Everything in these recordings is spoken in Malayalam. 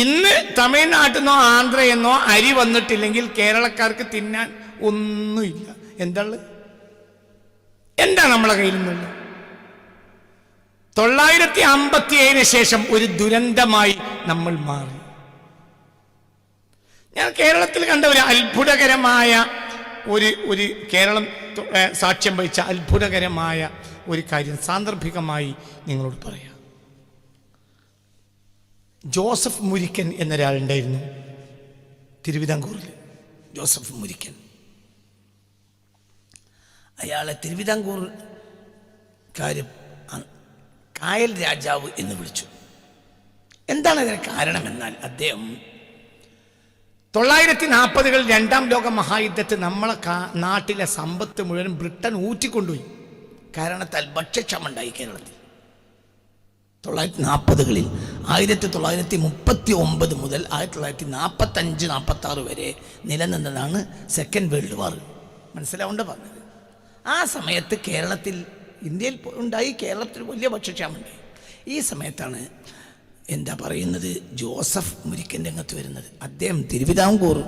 ഇന്ന് തമിഴ്നാട്ടിൽ നിന്നോ ആന്ധ്രയെന്നോ അരി വന്നിട്ടില്ലെങ്കിൽ കേരളക്കാർക്ക് തിന്നാൻ ഒന്നുമില്ല. എന്താണ് എന്താ നമ്മളെ കയ്യിൽ നിന്നുള്ളത് തൊള്ളായിരത്തി അമ്പത്തി ഏഴിന് ശേഷം ഒരു ദുരന്തമായി നമ്മൾ മാറി. ഞാൻ കേരളത്തിൽ കണ്ട ഒരു അത്ഭുതകരമായ ഒരു ഒരു കേരളം സാക്ഷ്യം വഹിച്ച അത്ഭുതകരമായ ഒരു കാര്യം സാന്ദർഭികമായി നിങ്ങളോട് പറയാം. ജോസഫ് മുരിക്കൻ എന്നൊരാളുണ്ടായിരുന്നു തിരുവിതാംകൂറിൽ ജോസഫ് മുരിക്കൻ. അയാളെ തിരുവിതാംകൂർ കാര്യം കായൽ രാജാവ് എന്ന് വിളിച്ചു. എന്താണ് അതിന് കാരണമെന്നാൽ അദ്ദേഹം തൊള്ളായിരത്തി നാൽപ്പതുകൾ രണ്ടാം ലോക മഹായുദ്ധത്തിൽ നമ്മളെ നാട്ടിലെ സമ്പത്ത് മുഴുവൻ ബ്രിട്ടൻ ഊറ്റിക്കൊണ്ടുപോയി. കാരണത്താൽ ഭക്ഷ്യക്ഷമുണ്ടായി കേരളത്തിൽ. തൊള്ളായിരത്തി നാൽപ്പതുകളിൽ ആയിരത്തി തൊള്ളായിരത്തി മുപ്പത്തി ഒമ്പത് മുതൽ ആയിരത്തി തൊള്ളായിരത്തി നാൽപ്പത്തഞ്ച് നാൽപ്പത്തി ആറ് വരെ നിലനിന്നതാണ് സെക്കൻഡ് വേൾഡ് വാർ മനസ്സിലാവേണ്ട പറഞ്ഞത്? ആ സമയത്ത് കേരളത്തിൽ ഇന്ത്യയിൽ ഉണ്ടായി. കേരളത്തിൽ വലിയ ഭക്ഷ്യക്ഷാമുണ്ട് ഈ സമയത്താണ് എന്താ പറയുന്നത്? ജോസഫ് മുരിക്കൻ രംഗത്ത് വരുന്നത്. അദ്ദേഹം തിരുവിതാംകൂർ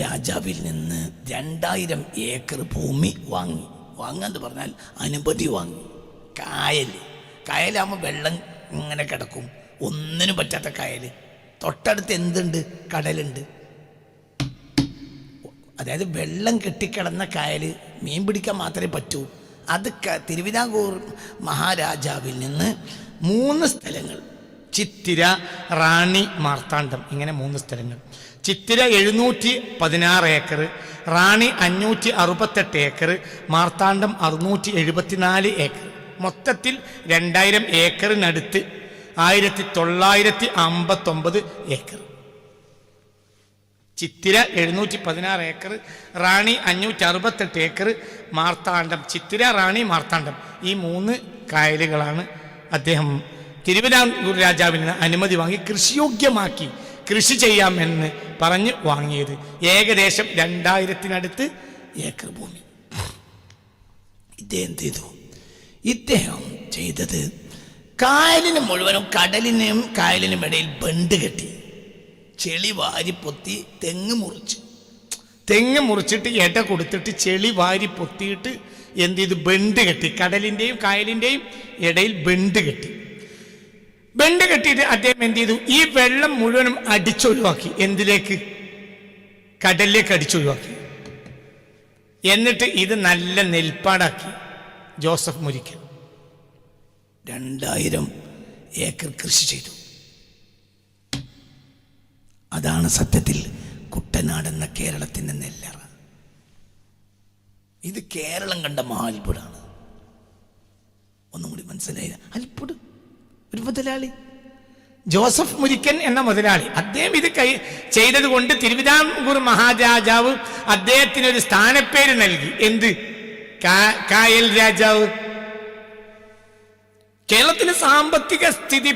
രാജാവിൽ നിന്ന് രണ്ടായിരം ഏക്കർ ഭൂമി വാങ്ങി. വാങ്ങാന്ന് പറഞ്ഞാൽ അനുമതി വാങ്ങി. കായൽ. കായലാകുമ്പോൾ വെള്ളം ഇങ്ങനെ കിടക്കും. ഒന്നിനും പറ്റാത്ത കായൽ തൊട്ടടുത്ത് എന്തുണ്ട്? കടലുണ്ട്. അതായത് വെള്ളം കെട്ടിക്കിടന്ന കായൽ മീൻ പിടിക്കാൻ മാത്രമേ പറ്റൂ. അത് തിരുവിതാംകൂർ മഹാരാജാവിൽ നിന്ന് മൂന്ന് സ്ഥലങ്ങൾ. ചിത്തിര റാണി മാർത്താണ്ഡം. ഇങ്ങനെ മൂന്ന് സ്ഥലങ്ങൾ. ചിത്തിര എഴുന്നൂറ്റി പതിനാറ് ഏക്കർ റാണി അഞ്ഞൂറ്റി അറുപത്തെട്ട് ഏക്കർ മാർത്താണ്ഡം അറുന്നൂറ്റി എഴുപത്തിനാല് ഏക്കർ. മൊത്തത്തിൽ രണ്ടായിരം ഏക്കറിനടുത്ത് ആയിരത്തി തൊള്ളായിരത്തി അമ്പത്തൊമ്പത് ഏക്കർ. ചിത്തിര എഴുന്നൂറ്റി പതിനാറ് ഏക്കർ റാണി അഞ്ഞൂറ്റി അറുപത്തെട്ട് ഏക്കർ മാർത്താണ്ഡം ചിത്തിര റാണി മാർത്താണ്ഡം ഈ മൂന്ന് കായലുകളാണ് അദ്ദേഹം തിരുവിതാംകൂർ രാജാവിൽ നിന്ന് അനുമതി വാങ്ങി കൃഷിയോഗ്യമാക്കി കൃഷി ചെയ്യാമെന്ന് പറഞ്ഞ് വാങ്ങിയത്. ഏകദേശം രണ്ടായിരത്തിനടുത്ത് ഏക്കർ ഭൂമി. ഇദ്ദേഹം ചെയ്തു? ഇദ്ദേഹം ചെയ്തത് കായലിന് മുഴുവനും കടലിനും കായലിനും ഇടയിൽ ബണ്ട് കെട്ടി. ചെളി വാരി പൊത്തി തെങ്ങ് മുറിച്ച്. തെങ്ങ് മുറിച്ചിട്ട് എട കൊടുത്തിട്ട് ചെളി വാരി പൊത്തിയിട്ട് എന്ത് ചെയ്തു? ബണ്ട് കെട്ടി. കടലിന്റെയും കായലിന്റെയും ഇടയിൽ ബണ്ട് കെട്ടി. ബണ്ട് കെട്ടിയിട്ട് അദ്ദേഹം എന്ത് ചെയ്തു? ഈ വെള്ളം മുഴുവനും അടിച്ചൊഴിവാക്കി. എന്തിലേക്ക്? കടലിലേക്ക് അടിച്ചൊഴിവാക്കി. എന്നിട്ട് ഇത് നല്ല നെൽപ്പാടാക്കി. ജോസഫ് മുരിക്കൽ. രണ്ടായിരം ഏക്കർ കൃഷി ചെയ്തു. അതാണ് സത്യത്തിൽ കുട്ടനാട് എന്ന കേരളത്തിന്റെ നെല്ലറ. ഇത് കേരളം കണ്ട മഹാത്ഭുതമാണ് ഒന്നും കൂടി മനസ്സിലായി അത്ഭുതം. ഒരു മുതലാളി. ജോസഫ് മുരിക്കൻ എന്ന മുതലാളി. അദ്ദേഹം ഇത് കൈ ചെയ്തത് കൊണ്ട് തിരുവിതാംകൂർ മഹാരാജാവ് അദ്ദേഹത്തിന് ഒരു സ്ഥാനപ്പേര് നൽകി. എന്ത്? കായൽ രാജാവ്. കേരളത്തിന് സാമ്പത്തിക സ്ഥിതി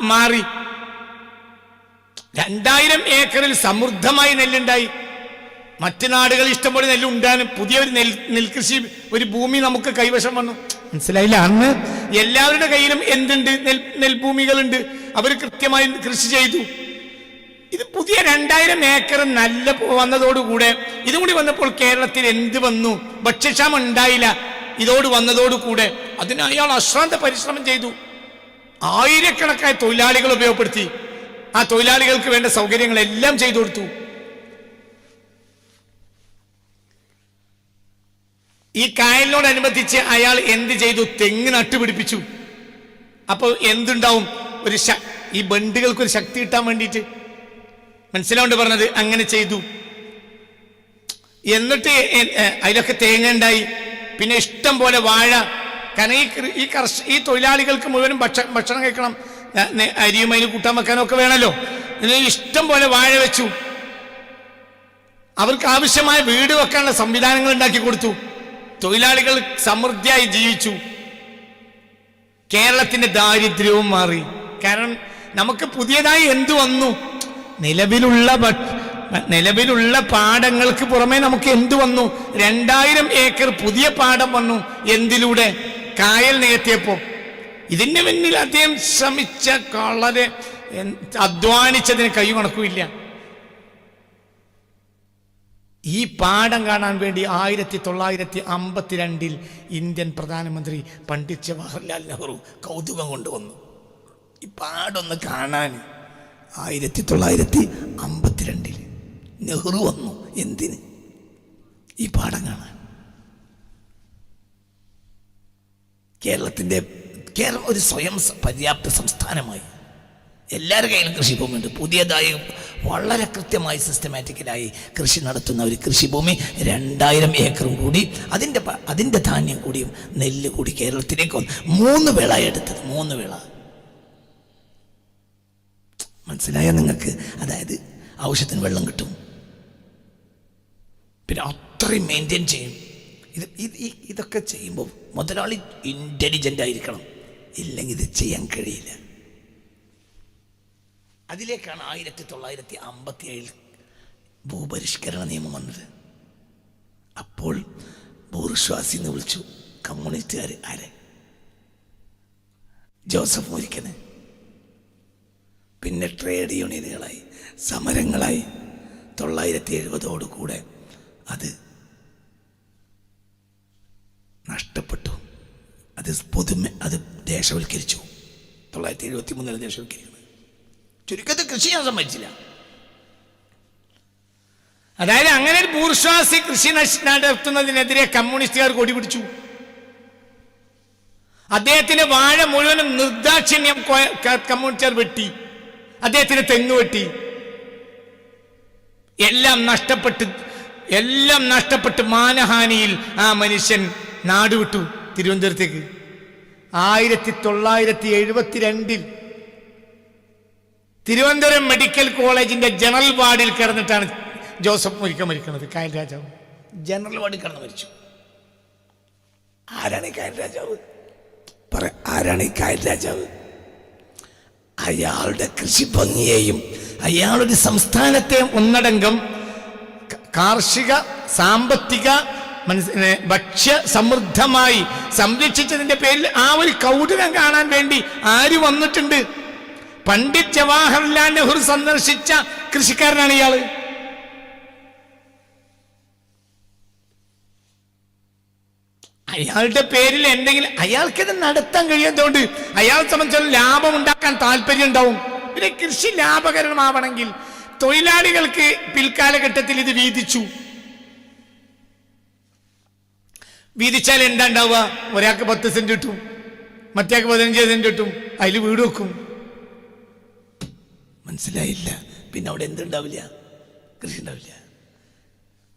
മാറി. രണ്ടായിരം ഏക്കറിൽ സമൃദ്ധമായി നെല്ലുണ്ടായി. മറ്റു നാടുകൾ ഇഷ്ടംപോലെ നെല്ലുണ്ടാനും പുതിയൊരു നെൽ നെൽകൃഷി ഒരു ഭൂമി നമുക്ക് കൈവശം വന്നു. മനസ്സിലായില്ല? അന്ന് എല്ലാവരുടെ കയ്യിലും എന്തുണ്ട്? നെൽ നെൽഭൂമികളുണ്ട്. അവർ കൃത്യമായി കൃഷി ചെയ്തു. ഇത് പുതിയ രണ്ടായിരം ഏക്കർ നല്ല വന്നതോടുകൂടെ ഇതും കൂടി വന്നപ്പോൾ കേരളത്തിൽ എന്ത് വന്നു? ഭക്ഷ്യക്ഷാമം ഉണ്ടായില്ല. ഇതോട് വന്നതോടുകൂടെ അതിന് അയാൾ അശ്രാന്ത പരിശ്രമം ചെയ്തു. ആയിരക്കണക്കായ തൊഴിലാളികൾ ഉപയോഗപ്പെടുത്തി. ആ തൊഴിലാളികൾക്ക് വേണ്ട സൗകര്യങ്ങളെല്ലാം ചെയ്തു കൊടുത്തു. ഈ കായലിനോടനുബന്ധിച്ച് അയാൾ എന്ത് ചെയ്തു? തെങ്ങ് നട്ടുപിടിപ്പിച്ചു അപ്പോൾ എന്തുണ്ടാവും? ഒരു ഈ ബണ്ടുകൾക്ക് ഒരു ശക്തി കിട്ടാൻ വേണ്ടിയിട്ട് മനസ്സിലാവുണ്ട് പറഞ്ഞത്? അങ്ങനെ ചെയ്തു. എന്നിട്ട് അതിലൊക്കെ തേങ്ങ ഉണ്ടായി. പിന്നെ ഇഷ്ടം പോലെ വാഴ. കാരണം ഈ ഈ കർഷ ഈ തൊഴിലാളികൾക്ക് മുഴുവനും ഭക്ഷ ഭക്ഷണം കഴിക്കണം. അരിയും അതിന് കൂട്ടാൻ വെക്കാനും ഒക്കെ വേണമല്ലോ ഇഷ്ടം പോലെ വാഴ വെച്ചു. അവർക്ക് ആവശ്യമായ വീട് വെക്കാനുള്ള സംവിധാനങ്ങൾ ഉണ്ടാക്കി കൊടുത്തു. തൊഴിലാളികൾ സമൃദ്ധിയായി ജീവിച്ചു. കേരളത്തിന്റെ ദാരിദ്ര്യവും മാറി. കാരണം നമുക്ക് പുതിയതായി എന്തു വന്നു? നിലവിലുള്ള നിലവിലുള്ള പാടങ്ങൾക്ക് പുറമെ നമുക്ക് എന്തു വന്നു? രണ്ടായിരം ഏക്കർ പുതിയ പാടം വന്നു. എന്തിലൂടെ? കായൽ നികത്തിയപ്പോ ഇതിന് മുന്നിൽ അദ്ദേഹം ശ്രമിച്ച വളരെ അധ്വാനിച്ചതിന് കൈ കണക്കുമില്ല ഈ പാഠം കാണാൻ വേണ്ടി ആയിരത്തി തൊള്ളായിരത്തി അമ്പത്തിരണ്ടിൽ ഇന്ത്യൻ പ്രധാനമന്ത്രി പണ്ഡിറ്റ് ജവഹർലാൽ നെഹ്റു കൗതുകം കൊണ്ടുവന്നു. ഈ പാടൊന്ന് കാണാൻ. ആയിരത്തി തൊള്ളായിരത്തി അമ്പത്തിരണ്ടിൽ നെഹ്റു വന്നു. എന്തിന്? ഈ പാഠം കാണാൻ. കേരളത്തിന്റെ കേരളം ഒരു സ്വയം പര്യാപ്ത സംസ്ഥാനമായി. എല്ലാവരുടെ കയ്യിലും കൃഷിഭൂമിയുണ്ട് പുതിയതായി വളരെ കൃത്യമായി സിസ്റ്റമാറ്റിക്കലായി കൃഷി നടത്തുന്ന ഒരു കൃഷിഭൂമി രണ്ടായിരം ഏക്കറും കൂടി അതിന്റെ അതിന്റെ ധാന്യം കൂടിയും നെല്ല് കൂടി കേരളത്തിലേക്ക് മൂന്ന് വിള എടുത്തത്. മൂന്ന് വിള. മനസ്സിലായോ നിങ്ങൾക്ക്? അതായത് ആവശ്യത്തിന് വെള്ളം കിട്ടും. പിന്നെ അത്രയും മെയിന്റെയിൻ ചെയ്യും. ഇത് ഇത് ഇതൊക്കെ ചെയ്യുമ്പോൾ മുതലാളി ഇന്റലിജന്റ് ആയിരിക്കണം. ഇല്ലെങ്കിൽ ഇത് ചെയ്യാൻ കഴിയില്ല. അതിലേക്കാണ് ആയിരത്തി തൊള്ളായിരത്തി അമ്പത്തി ഏഴിൽ ഭൂപരിഷ്കരണ നിയമം വന്നത്. അപ്പോൾ ബൂർഷ്വാസി എന്ന് വിളിച്ചു കമ്മ്യൂണിസ്റ്റുകാർ ആരെ? ജോസഫ് മുരിക്കന്. പിന്നെ ട്രേഡ് യൂണിയനുകളായി സമരങ്ങളായി. തൊള്ളായിരത്തി എഴുപതോടു കൂടെ അത് നഷ്ടപ്പെട്ടു. അത് പൊതുമ അത് ദേശവൽക്കരിച്ചു. തൊള്ളായിരത്തി എഴുപത്തി മൂന്നിൽ ദേശവൽക്കരിക്കുന്നത്. ചുരുക്കത്തിൽ കൃഷി ഞാൻ സമ്മതിച്ചില്ല. അതായത് അങ്ങനെ ഒരു ബൂർഷ്വാസി കൃഷി നടത്തുന്നതിനെതിരെ കമ്മ്യൂണിസ്റ്റുകാർ കൊടി പിടിച്ചു. അദ്ദേഹത്തിന്റെ വാഴ മുഴുവനും നിർദാക്ഷിണ്യം കമ്മ്യൂണിസ്റ്റുകാർ വെട്ടി. അദ്ദേഹത്തിന് തെങ്ങ് വെട്ടി. എല്ലാം നഷ്ടപ്പെട്ട് എല്ലാം നഷ്ടപ്പെട്ട് മാനഹാനിയിൽ ആ മനുഷ്യൻ നാടുവിട്ടു തിരുവനന്തപുരത്തേക്ക്. ആയിരത്തി തൊള്ളായിരത്തി എഴുപത്തിരണ്ടിൽ തിരുവനന്തപുരം മെഡിക്കൽ കോളേജിന്റെ ജനറൽ വാർഡിൽ കിടന്നിട്ടാണ് ജോസഫ് മുരിക്ക മരിക്കുന്നത് കായൽ രാജാവ്. ജനറൽ വാർഡിൽ കിടന്ന് മരിച്ചു. ആരാണ് കായൽ രാജാവ്? പറ ആരാണ് കായൽ രാജാവ്? അയാളുടെ കൃഷി ഭംഗിയെയും അയാളൊരു സംസ്ഥാനത്തെ ഒന്നടങ്കം കാർഷിക സാമ്പത്തിക മനസ്സിനെ ഭക്ഷ്യ സമൃദ്ധമായി സംരക്ഷിച്ചതിന്റെ പേരിൽ ആ ഒരു കൗതുകം കാണാൻ വേണ്ടി ആര് വന്നിട്ടുണ്ട്? പണ്ഡിറ്റ് ജവാഹർലാൽ നെഹ്റു സന്ദർശിച്ച കൃഷിക്കാരനാണ് ഇയാൾ. അയാളുടെ പേരിൽ എന്തെങ്കിലും അയാൾക്കത് നടത്താൻ കഴിയാത്തതുകൊണ്ട് അയാളെ സംബന്ധിച്ചുള്ള ലാഭം ഉണ്ടാക്കാൻ താല്പര്യം ഉണ്ടാവും. പിന്നെ കൃഷി ലാഭകരമാവണമെങ്കിൽ തൊഴിലാളികൾക്ക് പിൽക്കാലഘട്ടത്തിൽ ഇത് വീതിച്ചു. വീതിച്ചാൽ എന്താ ഉണ്ടാവുക? ഒരാൾക്ക് പത്ത് സെന്റ് കിട്ടും. മറ്റേക്ക് പതിനഞ്ച് സെന്റ് കിട്ടും. അതിൽ വീട് വെക്കും. മനസ്സിലായില്ല. പിന്നെ അവിടെ എന്തുണ്ടാവില്ല? കൃഷി ഉണ്ടാവില്ല.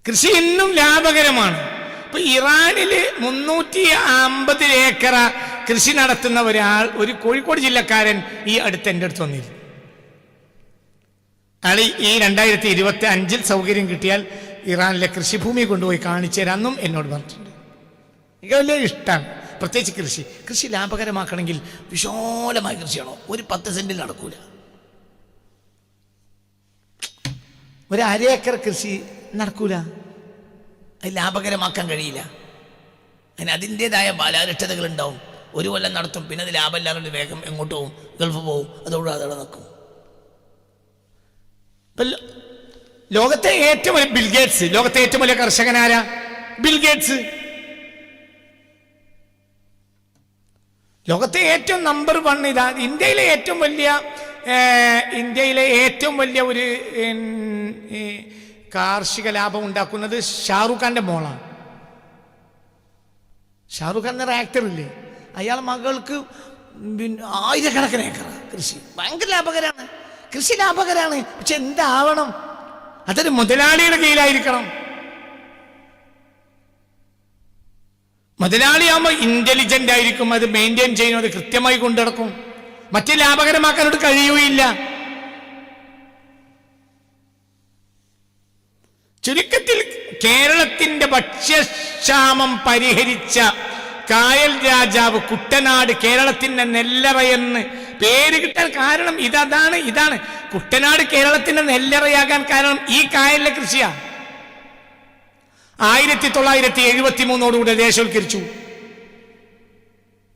കൃഷി ഇന്നും ലാഭകരമാണ്. ഇപ്പൊ ഇറാനിൽ മുന്നൂറ്റി അമ്പത് ഏക്കറ കൃഷി നടത്തുന്ന ഒരാൾ ഒരു കോഴിക്കോട് ജില്ലക്കാരൻ ഈ അടുത്ത് എന്റെ അടുത്ത് വന്നിരുന്നു. അയാൾ ഈ രണ്ടായിരത്തി ഇരുപത്തി അഞ്ചിൽ സൗകര്യം കിട്ടിയാൽ ഇറാനിലെ കൃഷിഭൂമി കൊണ്ടുപോയി കാണിച്ചു തരാമെന്നും എന്നോട് പറഞ്ഞിട്ടുണ്ട്. എനിക്ക് വലിയ ഇഷ്ടമാണ്. പ്രത്യേകിച്ച് കൃഷി. കൃഷി ലാഭകരമാക്കണമെങ്കിൽ വിശാലമായ കൃഷിയാണോ? ഒരു പത്ത് സെന്റിൽ നടക്കൂല. ഒരു അര ഏക്കർ കൃഷി നടക്കൂല. അത് ലാഭകരമാക്കാൻ കഴിയില്ല. അതിന് അതിന്റെതായ ബാലാരിഷ്ടതകൾ ഉണ്ടാവും ഒരു കൊല്ലം നടത്തും പിന്നെ അത് ലാഭമില്ലാതെ വേഗം എങ്ങോട്ട് പോകും ഗൾഫ് പോകും അതോടെ അതവിടെ നിൽക്കും ലോകത്തെ ഏറ്റവും വലിയ ബിൽഗേറ്റ്സ് ലോകത്തെ ഏറ്റവും വലിയ കർഷകനാരാ ബിൽഗേറ്റ്സ് ലോകത്തെ ഏറ്റവും നമ്പർ വൺ ഇതാ ഇന്ത്യയിലെ ഏറ്റവും വലിയ ഇന്ത്യയിലെ ഏറ്റവും വലിയ ഒരു കാർഷിക ലാഭം ഉണ്ടാക്കുന്നത് ഷാറുഖ് ഖാന്റെ മോളാണ്. ഷാറുഖ് ഖാൻ എന്ന ആക്ടർ ഇല്ലേ? അയാൾ മകൾക്ക് പിന്നെ ആയിരക്കണക്കിന് ഏക്കർ കൃഷി. ഭയങ്കര ലാഭകരാണ്. കൃഷി ലാഭകരാണ്. പക്ഷെ എന്താവണം? അതൊരു മുതലാളിയുടെ കയ്യിലായിരിക്കണം മുതലാളിയാകുമ്പോൾ ഇന്റലിജന്റ് ആയിരിക്കും. അത് മെയിന്റെയിൻ ചെയ്യുന്നത് കൃത്യമായി കൊണ്ടു നടക്കും മറ്റ് ലാഭകരമാക്കാനോട് കഴിയുകയില്ല. ചുരുക്കത്തിൽ കേരളത്തിന്റെ ഭക്ഷ്യക്ഷാമം പരിഹരിച്ച കായൽ രാജാവ് കുട്ടനാട് കേരളത്തിന്റെ നെല്ലറയെന്ന് പേര് കിട്ടാൻ കാരണം ഇതാണ് ഇതാണ്. കുട്ടനാട് കേരളത്തിന്റെ നെല്ലറയാകാൻ കാരണം ഈ കായലിലെ കൃഷിയാണ് ആയിരത്തി തൊള്ളായിരത്തി എഴുപത്തി മൂന്നോടുകൂടെ ദേശവൽക്കരിച്ചു.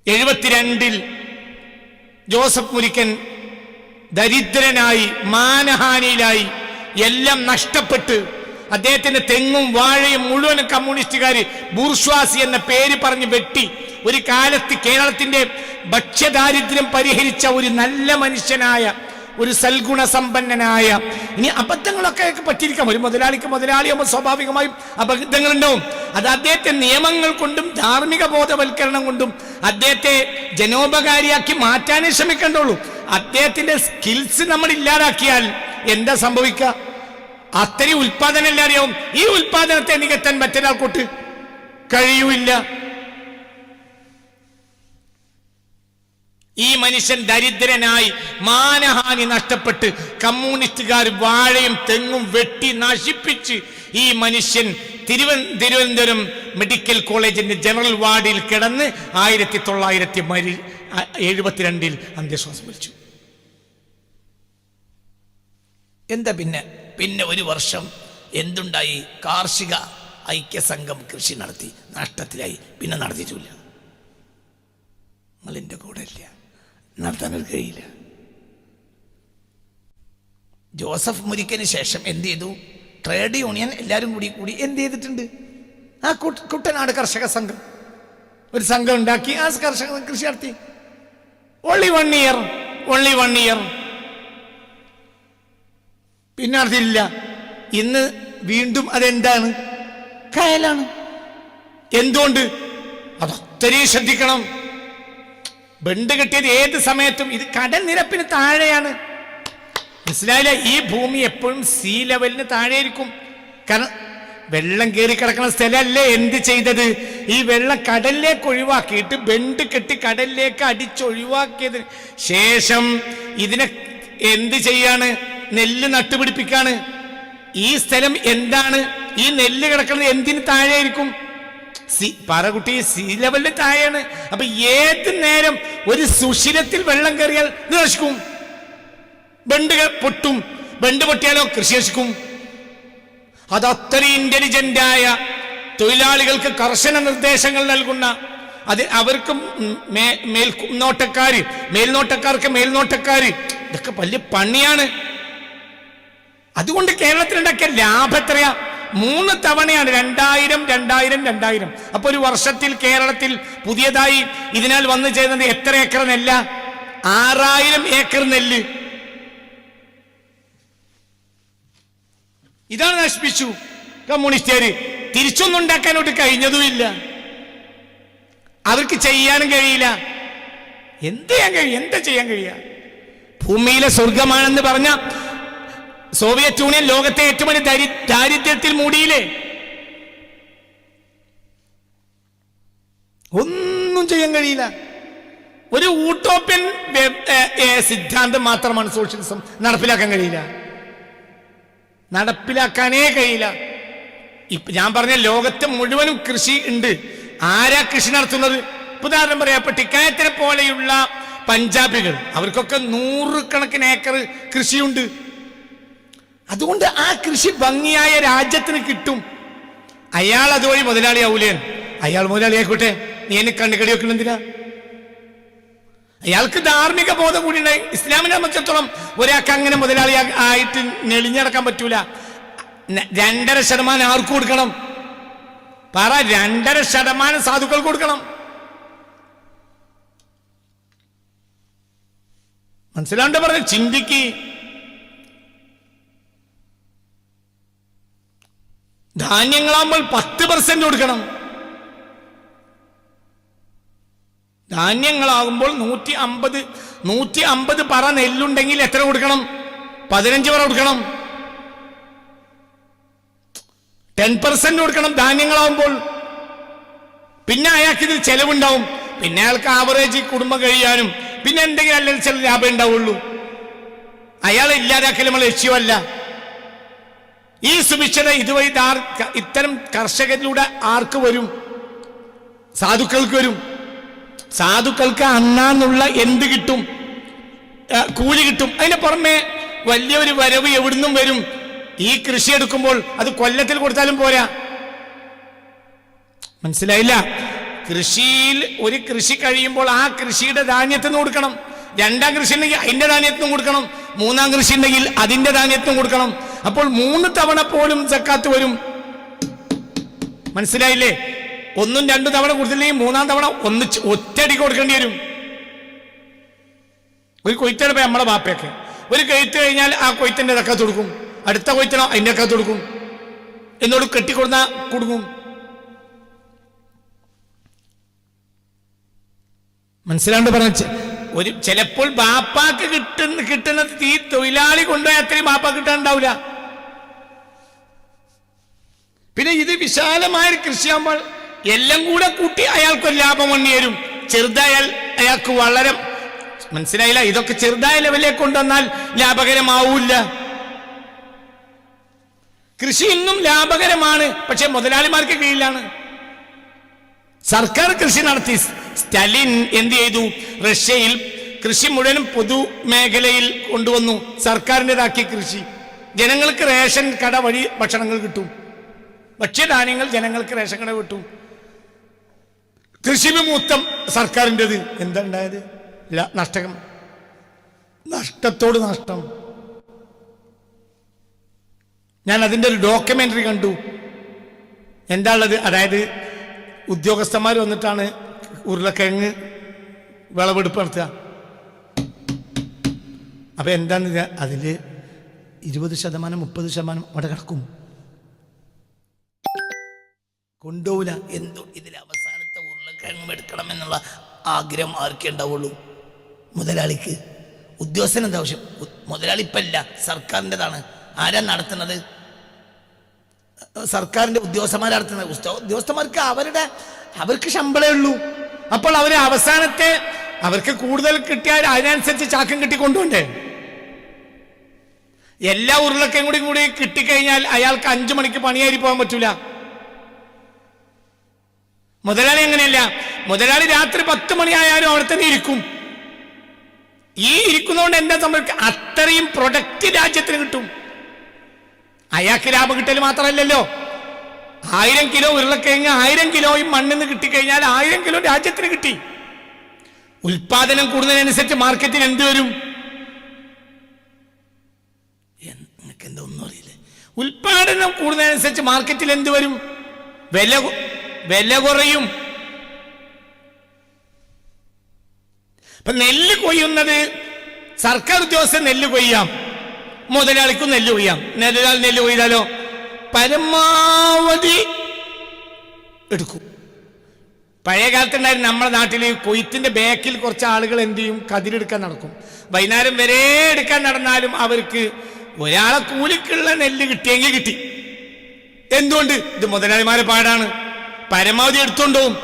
എഴുപത്തിരണ്ടിൽ ജോസഫ് മുരിക്കൻ ദരിദ്രനായി മാനഹാനിയിലായി എല്ലാം നഷ്ടപ്പെട്ട് അദ്ദേഹത്തിന്റെ തെങ്ങും വാഴയും മുഴുവൻ കമ്മ്യൂണിസ്റ്റുകാർ ബൂർഷ്വാസി എന്ന പേര് പറഞ്ഞ് വെട്ടി. ഒരു കാലത്ത് കേരളത്തിന്റെ ഭക്ഷ്യദാരിദ്ര്യം പരിഹരിച്ച ഒരു നല്ല മനുഷ്യനായ ഒരു സൽഗുണ സമ്പന്നനായ ഇനി അബദ്ധങ്ങളൊക്കെ പറ്റിയിരിക്കാം. ഒരു മുതലാളിക്ക് മുതലാളിയാകുമ്പോൾ സ്വാഭാവികമായും അബദ്ധങ്ങളുണ്ടാവും. അത് അദ്ദേഹത്തെ നിയമങ്ങൾ കൊണ്ടും ധാർമ്മിക ബോധവൽക്കരണം കൊണ്ടും അദ്ദേഹത്തെ ജനോപകാരിയാക്കി മാറ്റാനേ ശ്രമിക്കേണ്ടുള്ളൂ. അദ്ദേഹത്തിന്റെ സ്കിൽസ് നമ്മൾ ഇല്ലാതാക്കിയാൽ എന്താ സംഭവിക്കുക? അത്രയും ഉൽപാദനം ഇല്ലാതെയാവും ഈ ഉൽപാദനത്തെ നികത്താൻ മറ്റൊരാൾക്കോട്ട് കഴിയൂല്ല. ഈ മനുഷ്യൻ ദരിദ്രനായി മാനഹാനി നഷ്ടപ്പെട്ട് കമ്മ്യൂണിസ്റ്റുകാർ വാഴയും തെങ്ങും വെട്ടി നശിപ്പിച്ച് ഈ മനുഷ്യൻ തിരുവന തിരുവനന്തപുരം മെഡിക്കൽ കോളേജിന്റെ ജനറൽ വാർഡിൽ കിടന്ന് ആയിരത്തി തൊള്ളായിരത്തി മരി എഴുപത്തിരണ്ടിൽ അന്ത്യശ്വാസം വലിച്ചു എന്താ പിന്നെ? പിന്നെ ഒരു വർഷം എന്തുണ്ടായി? കാർഷിക ഐക്യസംഘം കൃഷി നടത്തി. നഷ്ടത്തിലായി. പിന്നെ നടത്തിയിട്ടില്ല. നിങ്ങൾ എന്റെ കൂടെ ഇല്ല. നടത്താൻ ഒരു കഴിയില്ല. ജോസഫ് മുരിക്കന് ശേഷം എന്ത് ചെയ്തു? ട്രേഡ് യൂണിയൻ എല്ലാവരും കൂടി കൂടി എന്ത് ചെയ്തിട്ടുണ്ട്? ആ കുട്ടനാട് കർഷക സംഘം. ഒരു സംഘം ഉണ്ടാക്കി. ആ കർഷക കൃഷി നടത്തി. Only one year only one year പിന്നെ നടത്തിയില്ല ഇന്ന് വീണ്ടും അതെന്താണ്? കയലാണ് എന്തുകൊണ്ട്? അത് ശ്രദ്ധിക്കണം. ബണ്ട് കിട്ടിയത് ഏത് സമയത്തും ഇത് കടൽ നിരപ്പിന് താഴെയാണ്. മനസ്സിലായില്ല ഈ ഭൂമി എപ്പോഴും സീ ലെവലിന് താഴെയായിരിക്കും കാരണം വെള്ളം കയറി കിടക്കുന്ന സ്ഥലമല്ലേ എന്ത് ചെയ്തത്? ഈ വെള്ളം കടലിലേക്ക് ഒഴിവാക്കിയിട്ട് ബെണ്ട് കെട്ടി കടലിലേക്ക് അടിച്ചൊഴിവാക്കിയതിന് ശേഷം ഇതിനെ എന്ത് ചെയ്യാണ്? നെല്ല് നട്ടുപിടിപ്പിക്കാണ്. ഈ സ്ഥലം എന്താണ്? ഈ നെല്ല് കിടക്കുന്നത് എന്തിന് താഴെയായിരിക്കും? സി പറകുട്ടി സി ലെവലിന് താഴെയാണ്. അപ്പൊ ഏത് നേരം ഒരു സുഷിരത്തിൽ വെള്ളം കയറിയാൽ നശിക്കും? ബണ്ട് പൊട്ടും. ബണ്ട് പൊട്ടിയാലോ കൃഷി നശിക്കും? അത് അത്രയും ഇന്റലിജന്റ് ആയ തൊഴിലാളികൾക്ക് കർശന നിർദ്ദേശങ്ങൾ നൽകുന്ന അത് അവർക്ക് മേ- മേൽനോട്ടക്കാര് മേൽനോട്ടക്കാർക്ക് മേൽനോട്ടക്കാര് ഇതൊക്കെ വലിയ പണിയാണ്. അതുകൊണ്ട് കേരളത്തിലുണ്ടാക്കിയ ലാഭം എത്രയാ? മൂന്ന് തവണയാണ്. രണ്ടായിരം രണ്ടായിരം രണ്ടായിരം. അപ്പൊ ഒരു വർഷത്തിൽ കേരളത്തിൽ പുതിയതായി ഇതിനാൽ വന്നു ചെയ്യുന്നത് എത്ര ഏക്കർ നെല്ല? ആറായിരം ഏക്കർ നെല്ല്. ഇതാണ് നശിപ്പിച്ചു കമ്മ്യൂണിസ്റ്റുകാര്. തിരിച്ചൊന്നും ഉണ്ടാക്കാനോട്ട് കഴിഞ്ഞതുമില്ല. അവർക്ക് ചെയ്യാനും കഴിയില്ല. എന്ത് ചെയ്യാൻ കഴിയും? എന്താ ചെയ്യാൻ കഴിയുക? ഭൂമിയിലെ സ്വർഗമാണെന്ന് പറഞ്ഞ സോവിയറ്റ് യൂണിയൻ ലോകത്തെ ഏറ്റവും വലിയ ദരി ദാരിദ്ര്യത്തിൽ മൂടിയില്ലേ? ഒന്നും ചെയ്യാൻ കഴിയില്ല. ഒരു ഊട്ടോപ്യൻ സിദ്ധാന്തം മാത്രമാണ് സോഷ്യലിസം നടപ്പിലാക്കാൻ കഴിയില്ല. നടപ്പിലാക്കാനേ കഴിയില്ല. ഇപ്പൊ ഞാൻ പറഞ്ഞ ലോകത്ത് മുഴുവനും കൃഷി ഉണ്ട്. ആരാ കൃഷി നടത്തുന്നത്? ഉദാഹരണം പറയാം ഇപ്പൊ ടിക്കായത്തിനെ പോലെയുള്ള പഞ്ചാബികൾ. അവർക്കൊക്കെ നൂറുകണക്കിന് ഏക്കർ കൃഷിയുണ്ട്. അതുകൊണ്ട് ആ കൃഷി ഭംഗിയായ രാജ്യത്തിന് കിട്ടും. അയാൾ അതുവഴി മുതലാളിയാവൂലേൻ അയാൾ മുതലാളിയായിക്കോട്ടെ. നീ എന്നെ കണ്ണുകടി വെക്കണം എന്തിനാ? അയാൾക്ക് ധാർമ്മിക ബോധം കൂടി ഉണ്ടായി. ഇസ്ലാമിനെ സംബന്ധിച്ചിടത്തോളം ഒരാൾക്ക് അങ്ങനെ മുതലാളി ആയിട്ട് നെളിഞ്ഞടക്കാൻ പറ്റൂല. രണ്ടര ശതമാനം ആർക്ക് കൊടുക്കണം. പറ രണ്ടര ശതമാനം സാധുക്കൾ കൊടുക്കണം. മനസ്സിലാണ്ട് പറഞ്ഞു ചിന്തിക്ക് ധാന്യങ്ങളാകുമ്പോൾ പത്ത് പെർസെന്റ് കൊടുക്കണം. ധാന്യങ്ങളാകുമ്പോൾ നൂറ്റി അമ്പത് നൂറ്റി അമ്പത് പറ നെല്ലുണ്ടെങ്കിൽ എത്ര കൊടുക്കണം? പതിനഞ്ച് പറ കൊടുക്കണം. ടെൻ പെർസെന്റ് കൊടുക്കണം ധാന്യങ്ങളാവുമ്പോൾ പിന്നെ അയാൾക്ക് ഇതിൽ ചെലവുണ്ടാവും. പിന്നെ അയാൾക്ക് ആവറേജ് കുടുംബം കഴിയാനും പിന്നെ എന്തെങ്കിലും അല്ലെങ്കിൽ ചില ലാഭം ഉണ്ടാവുള്ളൂ. അയാളെ ഇല്ലാതാക്കൽ നമ്മൾ ലക്ഷ്യമല്ല. ഈ സുഭിക്ഷത ഇതുവഴി ഇത്തരം കർഷകരിലൂടെ ആർക്ക് വരും? സാധുക്കൾക്ക് വരും. സാധുക്കൾക്ക് അന്നാന്നുള്ള എന്ത് കിട്ടും? കൂലി കിട്ടും. അതിന് പുറമെ വലിയൊരു വരവ് എവിടുന്നും വരും. ഈ കൃഷി എടുക്കുമ്പോൾ അത് കൊല്ലത്തിൽ കൊടുത്താലും പോരാ. മനസ്സിലായില്ല? കൃഷിയിൽ ഒരു കൃഷി കഴിയുമ്പോൾ ആ കൃഷിയുടെ ധാന്യത്തിന് കൊടുക്കണം. രണ്ടാം കൃഷി ഉണ്ടെങ്കിൽ അതിന്റെ ധാന്യത്തിനും കൊടുക്കണം. മൂന്നാം കൃഷി ഉണ്ടെങ്കിൽ അതിന്റെ ധാന്യത്തിനും കൊടുക്കണം. അപ്പോൾ മൂന്ന് തവണ പോലും സക്കാത്ത് വരും. മനസ്സിലായില്ലേ? ഒന്നും രണ്ടു തവണ കൊടുത്തില്ലെങ്കിൽ മൂന്നാം തവണ ഒന്ന് ഒറ്റടി കൊടുക്കേണ്ടി വരും. ഒരു കൊയ്ത്തെടുപ്പ നമ്മളെ ബാപ്പയൊക്കെ. ഒരു കൊയ്ത്ത് കഴിഞ്ഞാൽ ആ കൊയ്ത്തിന്റെ തക്കാത്ത് കൊടുക്കും. അടുത്ത കൊയ്ത്തിനോ അതിന്റെ അക്കാത്ത് കൊടുക്കും. എന്നോട് കെട്ടിക്കൊടുന്ന കൊടുക്കും. മനസ്സിലാണ്ട് പറഞ്ഞ ഒരു ചിലപ്പോൾ ബാപ്പാക്ക് കിട്ടുന്ന കിട്ടുന്ന തീ തൊഴിലാളി കൊണ്ടുപോയി അത്രയും ബാപ്പ കിട്ടാനുണ്ടാവില്ല. പിന്നെ ഇത് വിശാലമായ കൃഷിയാകുമ്പോൾ എല്ലാം കൂടെ കൂട്ടി അയാൾക്കൊരു ലാഭം വന്നു വരും ചെറുതായാൽ അയാൾക്ക് വളരെ മനസ്സിലായില്ല ഇതൊക്കെ ചെറുതായ ലെവലിലേക്ക് കൊണ്ടുവന്നാൽ ലാഭകരമാവൂല്ല. കൃഷി ഇന്നും ലാഭകരമാണ് പക്ഷെ മുതലാളിമാർക്ക് കീഴിലാണ്. സർക്കാർ കൃഷി നടത്തി സ്റ്റാലിൻ എന്ത് ചെയ്തു? റഷ്യയിൽ കൃഷി മുഴുവനും പൊതു മേഖലയിൽ കൊണ്ടുവന്നു സർക്കാരിന്റെതാക്കി കൃഷി. ജനങ്ങൾക്ക് റേഷൻ കട വഴി ഭക്ഷണങ്ങൾ കിട്ടും. ഭക്ഷ്യധാന്യങ്ങൾ ജനങ്ങൾക്ക് റേഷൻ കട വിട്ടു. കൃഷി വിമുക്തം സർക്കാരിന്റെത്. എന്താ ഉണ്ടായത്? ല- നഷ്ടകം നഷ്ടത്തോട് നഷ്ടം. ഞാൻ അതിന്റെ ഒരു ഡോക്യുമെന്ററി കണ്ടു. എന്താ ഉള്ളത് അതായത് ഉദ്യോഗസ്ഥന്മാർ വന്നിട്ടാണ് ഉരുളക്കിഴങ്ങ് വിളവെടുപ്പ് നടത്തുക. അപ്പൊ എന്താന്ന് അതിൽ ഇരുപത് ശതമാനം മുപ്പത് ശതമാനം അവിടെ കിടക്കും. കൊണ്ടുപോവില്ല എന്തോ ഇതിൽ അവസാനത്തെ ഉരുളക്കിഴങ്ങ് എടുക്കണം എന്നുള്ള ആഗ്രഹം ആർക്കേ ഉണ്ടാവുള്ളൂ? മുതലാളിക്ക്. ഉദ്യോഗസ്ഥൻ എന്താ ആവശ്യം? മുതലാളി ഇപ്പം ഇല്ല സർക്കാരിന്റെതാണ്. ആരാ നടത്തുന്നത്? സർക്കാരിന്റെ ഉദ്യോഗസ്ഥന്മാർ നടത്തുന്നത്? ഉദ്യോഗസ്ഥന്മാർക്ക് അവരുടെ അവർക്ക് ശമ്പളമേ ഉള്ളൂ. അപ്പോൾ അവർ അവസാനത്തെ അവർക്ക് കൂടുതൽ കിട്ടിയാൽ അതിനനുസരിച്ച് ചാക്കം കിട്ടിക്കൊണ്ടുണ്ടേ എല്ലാ ഉരുളക്കയും കൂടി കൂടി കിട്ടിക്കഴിഞ്ഞാൽ അയാൾക്ക് അഞ്ചു മണിക്ക് പണിയായി പോകാൻ പറ്റൂല. മുതലാളി അങ്ങനെയല്ല. മുതലാളി രാത്രി പത്ത് മണിയായാലും അവിടെ തന്നെ ഇരിക്കും. ഈ ഇരിക്കുന്നതുകൊണ്ട് എന്താ സംഭവിക്കുക അത്രയും പ്രൊഡക്റ്റ് രാജ്യത്തിന് കിട്ടും. അയാൾക്ക് ലാഭം കിട്ടൽ മാത്രമല്ലല്ലോ ആയിരം കിലോ ഉരുളക്കിഴങ്ങ് ആയിരം കിലോയും മണ്ണിൽ നിന്ന് കിട്ടിക്കഴിഞ്ഞാൽ ആയിരം കിലോ രാജ്യത്തിന് കിട്ടി. ഉൽപാദനം കൂടുന്നതിനനുസരിച്ച് മാർക്കറ്റിൽ എന്ത് വരും? നിങ്ങൾക്ക് എന്താ ഒന്നും അറിയില്ല. ഉൽപാദനം കൂടുന്നതിനനുസരിച്ച് മാർക്കറ്റിൽ എന്ത് വരും? വില വില കുറയും. ഇപ്പൊ നെല്ല് കൊയ്യുന്നത് സർക്കാർ ഉദ്യോഗസ്ഥൻ നെല്ല് കൊയ്യാം. മുതലാളിക്കും നെല്ല് കൊയ്യാം. നെല്ലാൾ നെല്ല് കൊയ്താലോ? പരമാവധി എടുക്കും. പഴയ കാലത്തുണ്ടായിരുന്നു നമ്മുടെ നാട്ടിൽ കൊയ്ത്തിന്റെ ബാക്കിൽ കുറച്ച് ആളുകൾ എന്ത് ചെയ്യും? കതിരെടുക്കാൻ നടക്കും. വൈകുന്നേരം വരെ എടുക്കാൻ നടന്നാലും അവർക്ക് ഒരാളെ കൂലിക്കുള്ള നെല്ല് കിട്ടിയെങ്കിൽ കിട്ടി. എന്തുകൊണ്ട്? ഇത് മുതലാളിമാരെ പാടാണ്. പരമാവധി എടുത്തുകൊണ്ട് പോകും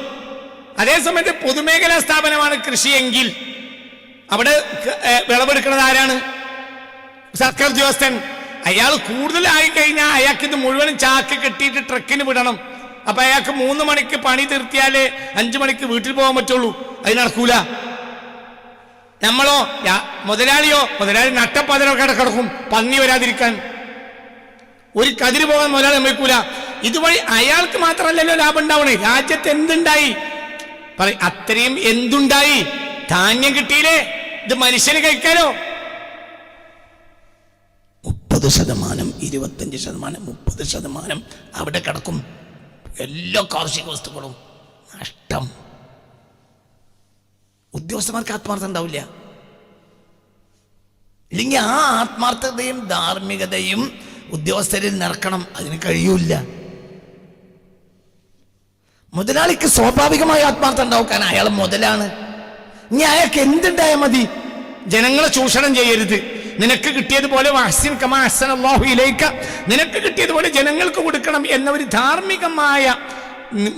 അതേസമയത്ത് പൊതുമേഖലാ സ്ഥാപനമാണ് കൃഷിയെങ്കിൽ. അവിടെ വിളവെടുക്കുന്നത് ആരാണ്? സർക്കാർ ഉദ്യോഗസ്ഥൻ. അയാൾ കൂടുതലായി കഴിഞ്ഞാൽ അയാൾക്ക് ഇത് മുഴുവൻ ചാക്ക് കെട്ടിയിട്ട് ട്രക്കിന് വിടണം. അപ്പൊ അയാൾക്ക് മൂന്ന് മണിക്ക് പണി തീർത്തിയാലേ അഞ്ചു മണിക്ക് വീട്ടിൽ പോകാൻ പറ്റുള്ളൂ. അത് നടക്കൂല. നമ്മളോ മുതലാളിയോ മുതലാളി നട്ടപ്പതിനൊക്കെ കിടക്കും. പന്നി വരാതിരിക്കാൻ. ഒരു കതിര് പോകാൻ മുതലാളി സമ്മതിക്കൂല. ഇതുവഴി അയാൾക്ക് മാത്രമല്ലല്ലോ ലാഭം ഉണ്ടാവണേ. രാജ്യത്ത് എന്തുണ്ടായി? പറ അത്രയും എന്തുണ്ടായി? ധാന്യം കിട്ടിയില്ലേ? ഇത് മനുഷ്യന് കഴിക്കാലോ? മുപ്പത് ശതമാനം ഇരുപത്തഞ്ച് ശതമാനം മുപ്പത് ശതമാനം അവിടെ കിടക്കും. എല്ലാ കാർഷിക വസ്തുക്കളും നഷ്ടം. ഉദ്യോഗസ്ഥന്മാർക്ക് ആത്മാർത്ഥം ഉണ്ടാവില്ല. ഇല്ലെങ്കിൽ ആ ആത്മാർത്ഥതയും ധാർമ്മികതയും ഉദ്യോഗസ്ഥരിൽ നിറക്കണം. അതിന് കഴിയൂല മുതലാളിക്ക് സ്വാഭാവികമായ ആത്മാർത്ഥം ഉണ്ടാവും. അയാൾ മുതലാണ്. ഇനി അയാൾക്ക് എന്തുണ്ടായാൽ മതി? ജനങ്ങളെ ചൂഷണം ചെയ്യരുത്. നിനക്ക് കിട്ടിയതുപോലെ നിനക്ക് കിട്ടിയതുപോലെ ജനങ്ങൾക്ക് കൊടുക്കണം എന്ന ഒരു ധാർമ്മികമായ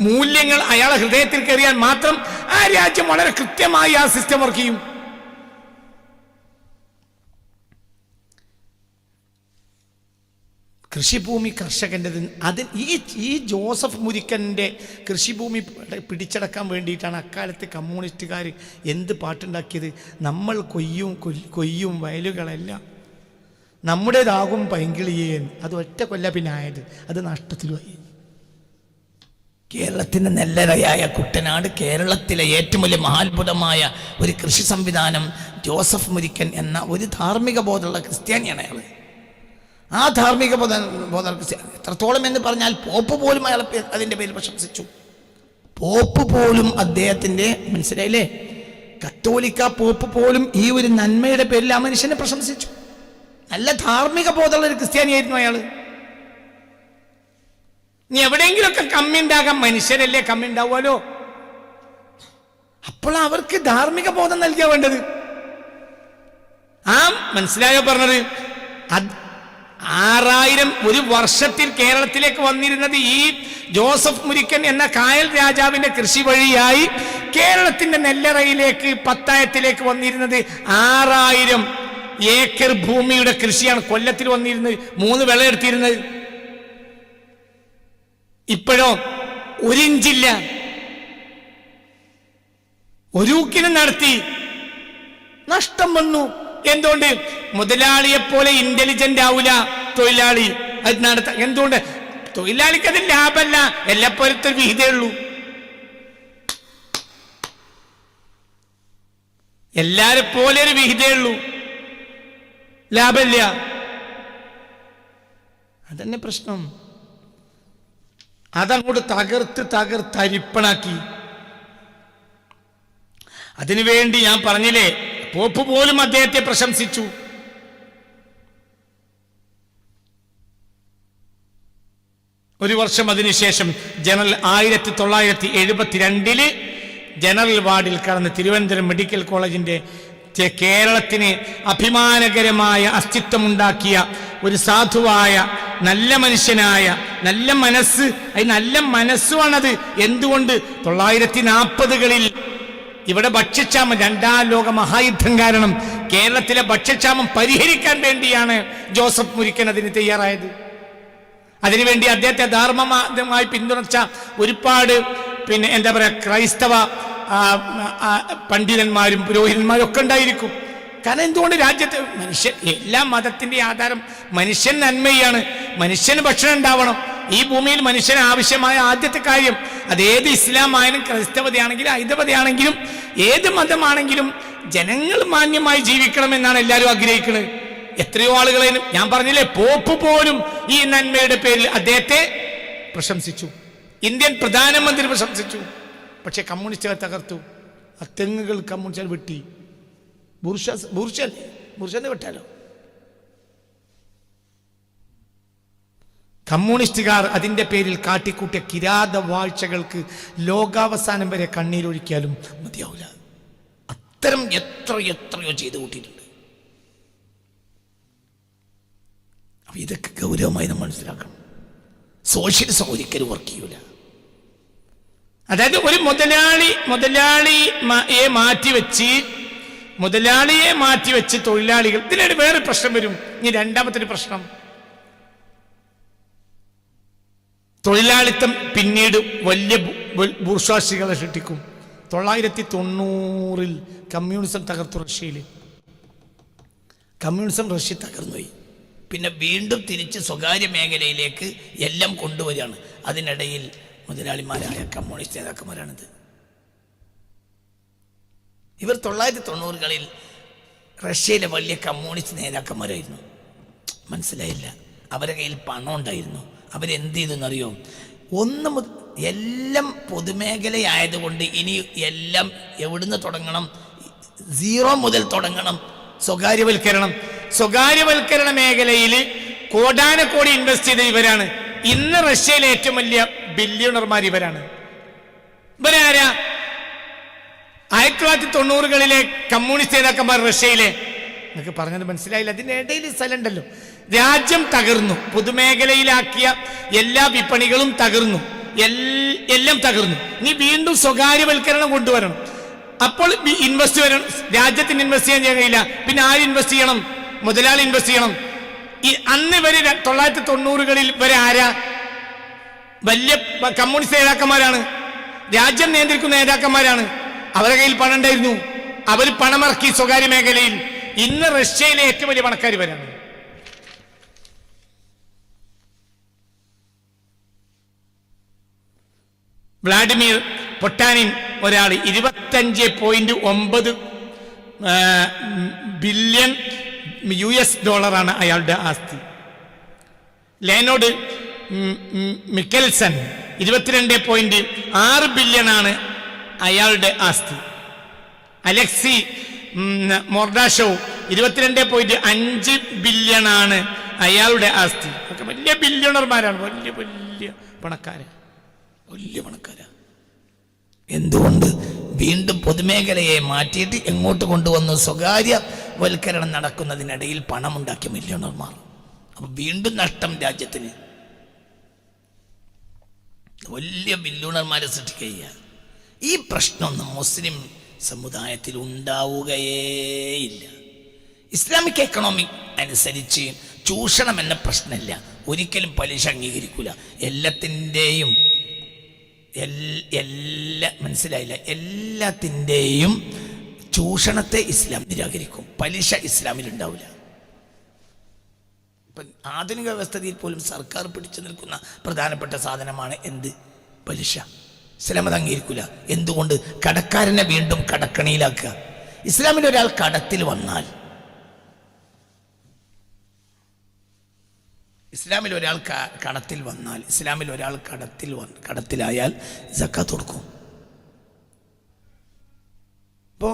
മൂല്യങ്ങൾ അയാളെ ഹൃദയത്തിൽ കയറിയാൽ മാത്രം ആ രാജ്യം വളരെ കൃത്യമായി ആ സിസ്റ്റം വർക്ക് ചെയ്യും. കൃഷിഭൂമി കർഷകന്റെത്. അതിൽ ഈ ഈ ജോസഫ് മുരിക്കന്റെ കൃഷിഭൂമി പിടിച്ചടക്കാൻ വേണ്ടിയിട്ടാണ് അക്കാലത്ത് കമ്മ്യൂണിസ്റ്റുകാർ എന്ത് പാട്ടുണ്ടാക്കിയത്? നമ്മൾ കൊയ്യും കൊയ്യും വയലുകളെല്ലാം. നമ്മുടേതാകും പൈങ്കിളിയേൻ. അത് ഒറ്റ കൊല്ല പിന്നെ ആയത്. അത് നഷ്ടത്തിലുമായി കേരളത്തിന്റെ നെല്ലറയായ കുട്ടനാട് കേരളത്തിലെ ഏറ്റവും വലിയ മഹാത്ഭുതമായ ഒരു കൃഷി സംവിധാനം ജോസഫ് മുരിക്കൻ എന്ന ഒരു ധാർമ്മിക ബോധമുള്ള ക്രിസ്ത്യാനിയാണ് അയാൾ ആ ധാർമ്മിക ബോധ ബോധ എത്രത്തോളം എന്ന് പറഞ്ഞാൽ പോപ്പ് പോലും അയാൾ അതിന്റെ പേരിൽ പ്രശംസിച്ചു. പോപ്പ് പോലും അദ്ദേഹത്തിന്റെ മനസ്സിലായില്ലേ? കത്തോലിക്ക പോപ്പ് പോലും ഈ ഒരു നന്മയുടെ പേരിൽ ആ മനുഷ്യനെ പ്രശംസിച്ചു. നല്ല ധാർമ്മിക ബോധമുള്ള ഒരു ക്രിസ്ത്യാനിയായിരുന്നു അയാൾ നീ എവിടെയെങ്കിലുമൊക്കെ കമ്മി ഉണ്ടാകാം മനുഷ്യരല്ലേ കമ്മി ഉണ്ടാവുമല്ലോ അപ്പോൾ അവർക്ക് ധാർമ്മിക ബോധം നൽകിയ വേണ്ടത്. ആ മനസ്സിലായോ പറഞ്ഞത്? ആറായിരം ഒരു വർഷത്തിൽ കേരളത്തിലേക്ക് വന്നിരുന്നത് ഈ ജോസഫ് മുരിക്കൻ എന്ന കായൽ രാജാവിന്റെ കൃഷി വഴിയായി കേരളത്തിന്റെ നെല്ലറയിലേക്ക് പത്തായത്തിലേക്ക് വന്നിരുന്നത് ആറായിരം ഏക്കർ ഭൂമിയുടെ കൃഷിയാണ് കൊല്ലത്തിൽ വന്നിരുന്നത്. മൂന്ന് വിളയെടുത്തിരുന്നത് ഇപ്പോഴോ ഒരിഞ്ചില്ല ഒരൂക്കിനും നടത്തി. നഷ്ടം വന്നു. എന്തുകൊണ്ട്? മുതലാളിയെ പോലെ ഇന്റലിജന്റ് ആവൂല തൊഴിലാളി. അത് നടത്ത എന്തുകൊണ്ട്? തൊഴിലാളിക്ക് അത് ലാഭമല്ല എല്ലാപ്പോലത്തെ വിഹിതേ ഉള്ളൂ. എല്ലാരെ പോലെ ഒരു വിഹിതേ ഉള്ളൂ. ലാഭമില്ല അതന്നെ പ്രശ്നം. അതങ്ങോട്ട് തകർത്ത് തകർത്ത് അരിപ്പണാക്കി. അതിനുവേണ്ടി ഞാൻ പറഞ്ഞില്ലേ പോപ്പ് പോലും അദ്ദേഹത്തെ പ്രശംസിച്ചു. ഒരു വർഷം അതിനുശേഷം ജനറൽ ആയിരത്തി തൊള്ളായിരത്തി എഴുപത്തിരണ്ടിൽ ജനറൽ വാർഡിൽ കടന്ന് തിരുവനന്തപുരം മെഡിക്കൽ കോളേജിന്റെ കേരളത്തിന് അഭിമാനകരമായ അസ്തിത്വമുണ്ടാക്കിയ ഒരു സാധുവായ നല്ല മനുഷ്യനായ നല്ല മനസ്സ് അത് നല്ല മനസ്സുമാണത് എന്തുകൊണ്ട്? തൊള്ളായിരത്തി നാൽപ്പതുകളിൽ ഇവിടെ ഭക്ഷ്യക്ഷാമം രണ്ടാം ലോക മഹായുദ്ധം കാരണം കേരളത്തിലെ ഭക്ഷ്യക്ഷാമം പരിഹരിക്കാൻ വേണ്ടിയാണ് ജോസഫ് മുരിക്കൻ അതിന് തയ്യാറായത്. അതിനുവേണ്ടി അദ്ദേഹത്തെ ധാർമ്മമായി പിന്തുണച്ച ഒരുപാട് പിന്നെ എന്താ പറയുക ക്രൈസ്തവ പണ്ഡിതന്മാരും പുരോഹിതന്മാരും ഒക്കെ ഉണ്ടായിരിക്കും. കാരണം എന്തുകൊണ്ട് രാജ്യത്ത് മനുഷ്യൻ എല്ലാ മതത്തിന്റെ ആധാരം മനുഷ്യൻ നന്മയാണ് മനുഷ്യന് ഭക്ഷണം ഉണ്ടാവണം. ഈ ഭൂമിയിൽ മനുഷ്യന് ആവശ്യമായ ആദ്യത്തെ കാര്യം അതേത് ഇസ്ലാം ആയാലും ക്രൈസ്തവതയാണെങ്കിലും ഹൈദവതയാണെങ്കിലും ഏത് മതമാണെങ്കിലും ജനങ്ങൾ മാന്യമായി ജീവിക്കണം എന്നാണ് എല്ലാവരും ആഗ്രഹിക്കുന്നത്. എത്രയോ ആളുകളെയും ഞാൻ പറഞ്ഞില്ലേ പോപ്പ് പോലും ഈ നന്മയുടെ പേരിൽ അദ്ദേഹത്തെ പ്രശംസിച്ചു. ഇന്ത്യൻ പ്രധാനമന്ത്രി പ്രശംസിച്ചു. പക്ഷെ കമ്മ്യൂണിസ്റ്റുകൾ തകർത്തു. ആ തെങ്ങുകൾ കമ്മ്യൂണിസ്റ്റുകൾ വെട്ടി. ബുർഷ ബുർഷൻ ബുർഷനെ വെട്ടാലോ? കമ്മ്യൂണിസ്റ്റുകാർ അതിന്റെ പേരിൽ കാട്ടിക്കൂട്ടിയ കിരാത വാഴ്ചകൾക്ക് ലോകാവസാനം വരെ കണ്ണീരൊഴിക്കാലും മതിയാവില്ല അത്തരം എത്ര എത്രയോ ചെയ്തു കൂട്ടിയിട്ടുണ്ട്. അപ്പൊ ഇതൊക്കെ ഗൗരവമായി നമ്മൾ മനസ്സിലാക്കണം. സോഷ്യലിസം ഒരിക്കലും വർക്ക് ചെയ്യൂല. അതായത് ഒരു മുതലാളി മുതലാളിയെ മാറ്റി മാറ്റിവെച്ച് മുതലാളിയെ മാറ്റി മാറ്റിവെച്ച് തൊഴിലാളികൾ ഇതിനൊരു വേറെ പ്രശ്നം വരും. ഇനി രണ്ടാമത്തെ പ്രശ്നം. തൊഴിലാളിത്തം പിന്നീട് വലിയ ബൂർഷ്വാസികളെ സൃഷ്ടിക്കും. തൊള്ളായിരത്തി തൊണ്ണൂറിൽ കമ്മ്യൂണിസം തകർത്തു റഷ്യയിൽ കമ്മ്യൂണിസം റഷ്യ തകർന്നുപോയി. പിന്നെ വീണ്ടും തിരിച്ച് സ്വകാര്യ മേഖലയിലേക്ക് എല്ലാം കൊണ്ടുവരികയാണ്. അതിനിടയിൽ മുതലാളിമാരായ കമ്മ്യൂണിസ്റ്റ് നേതാക്കന്മാരാണിത്. ഇവർ തൊള്ളായിരത്തി തൊണ്ണൂറുകളിൽ റഷ്യയിലെ വലിയ കമ്മ്യൂണിസ്റ്റ് നേതാക്കന്മാരായിരുന്നു. മനസ്സിലായില്ല. അവരുടെ കയ്യിൽ പണം ഉണ്ടായിരുന്നു. അവരെന്ത് ചെയ്തെന്നറിയോ? ഒന്ന് എല്ലാം പൊതുമേഖലയായതുകൊണ്ട് ഇനി എല്ലാം എവിടുന്ന് തുടങ്ങണം? സീറോ മുതൽ തുടങ്ങണം. സ്വകാര്യവൽക്കരണം. സ്വകാര്യവൽക്കരണ മേഖലയിൽ കോടാനക്കോടി ഇൻവെസ്റ്റ് ചെയ്ത ഇവരാണ്. ഇന്ന് റഷ്യയിലെ ഏറ്റവും വലിയ ബില്യണർമാർ ഇവരാണ്. ഇവരാരാ? ആയിരത്തി തൊള്ളായിരത്തി തൊണ്ണൂറുകളിലെ കമ്മ്യൂണിസ്റ്റ് നേതാക്കന്മാർ റഷ്യയിലെ. എന്നൊക്കെ പറഞ്ഞത് മനസ്സിലായില്ല. അതിന്റെ ഇടയിൽ സ്ഥലമുണ്ടല്ലോ. രാജ്യം തകർന്നു. പൊതുമേഖലയിലാക്കിയ എല്ലാ വിപണികളും തകർന്നു. എല്ലാം തകർന്നു. ഇനി വീണ്ടും സ്വകാര്യവൽക്കരണം കൊണ്ടുവരണം. അപ്പോൾ ഇൻവെസ്റ്റ് വരണം രാജ്യത്തിന് ഇൻവെസ്റ്റ് ചെയ്യാൻ കഴിയില്ല പിന്നെ ആര് ഇൻവെസ്റ്റ് ചെയ്യണം? മുതലാളി ഇൻവെസ്റ്റ് ചെയ്യണം. ഈ അന്ന് വരെ തൊള്ളായിരത്തി തൊണ്ണൂറുകളിൽ വരെ ആരാ? വലിയ കമ്മ്യൂണിസ്റ്റ് നേതാക്കന്മാരാണ്. രാജ്യം നിയന്ത്രിക്കുന്ന നേതാക്കന്മാരാണ്. അവരുടെ കയ്യിൽ പണം ഉണ്ടായിരുന്നു. അവർ പണമിറക്കി സ്വകാര്യ മേഖലയിൽ. ഇന്ന് റഷ്യയിലെ ഏറ്റവും വലിയ പണക്കാർ ഇവരാണ്. വ്ളാഡിമിർ പൊട്ടാനിൻ ഒരാൾ ഇരുപത്തഞ്ച് പോയിന്റ് ഒമ്പത് ബില്യൺ യു എസ് ഡോളറാണ് അയാളുടെ ആസ്തി. ലേനോഡ് മിക്കൽസൺ ഇരുപത്തിരണ്ട് പോയിന്റ് ആറ് ബില്യണാണ് അയാളുടെ ആസ്തി. അലക്സി മോർഡാഷോ ഇരുപത്തിരണ്ട് പോയിന്റ് അഞ്ച് ബില്യണാണ് അയാളുടെ ആസ്തി. ഒക്കെ വലിയ ബില്യണർമാരാണ് വലിയ വലിയ പണക്കാര്. വലിയ പണക്കാരാ. എന്തുകൊണ്ട്? വീണ്ടും പൊതുമേഖലയെ മാറ്റിയിട്ട് എങ്ങോട്ട് കൊണ്ടുവന്നു സ്വകാര്യ വൽക്കരണം നടക്കുന്നതിനിടയിൽ പണമുണ്ടാക്കിയ മില്യണർമാർ അപ്പൊ വീണ്ടും നഷ്ടം രാജ്യത്തിന്. വലിയ മില്യണർമാരെ സൃഷ്ടിക്കുക ഈ പ്രശ്നമൊന്നും മുസ്ലിം സമുദായത്തിൽ ഉണ്ടാവുകയേയില്ല. ഇസ്ലാമിക് എക്കണോമി അനുസരിച്ച് ചൂഷണം എന്ന പ്രശ്നമില്ല. ഒരിക്കലും പലിശ അംഗീകരിക്കില്ല എല്ലാത്തിന്റെയും എല്ലാ മനസ്സിലായില്ല. എല്ലാത്തിന്റെയും ചൂഷണത്തെ ഇസ്ലാം നിരാകരിക്കും. പലിശ ഇസ്ലാമിൽ ഉണ്ടാവില്ല ഇപ്പം ആധുനിക വ്യവസ്ഥയിൽ പോലും സർക്കാർ പിടിച്ചു നിൽക്കുന്ന പ്രധാനപ്പെട്ട സാധനമാണ് എന്ത്? പലിശ. ഇസ്ലാം അത് അംഗീകരിക്കില്ല എന്തുകൊണ്ട്? കടക്കാരനെ വീണ്ടും കടക്കണിയിലാക്കുക. ഇസ്ലാമിൽ ഒരാൾ കടത്തിൽ വന്നാൽ ഇസ്ലാമിൽ ഒരാൾ കടത്തിൽ വന്നാൽ ഇസ്ലാമിൽ ഒരാൾ കടത്തിൽ വന്ന് കടത്തിലായാൽ ജക്കാത്ത് കൊടുക്കും. ഇപ്പോൾ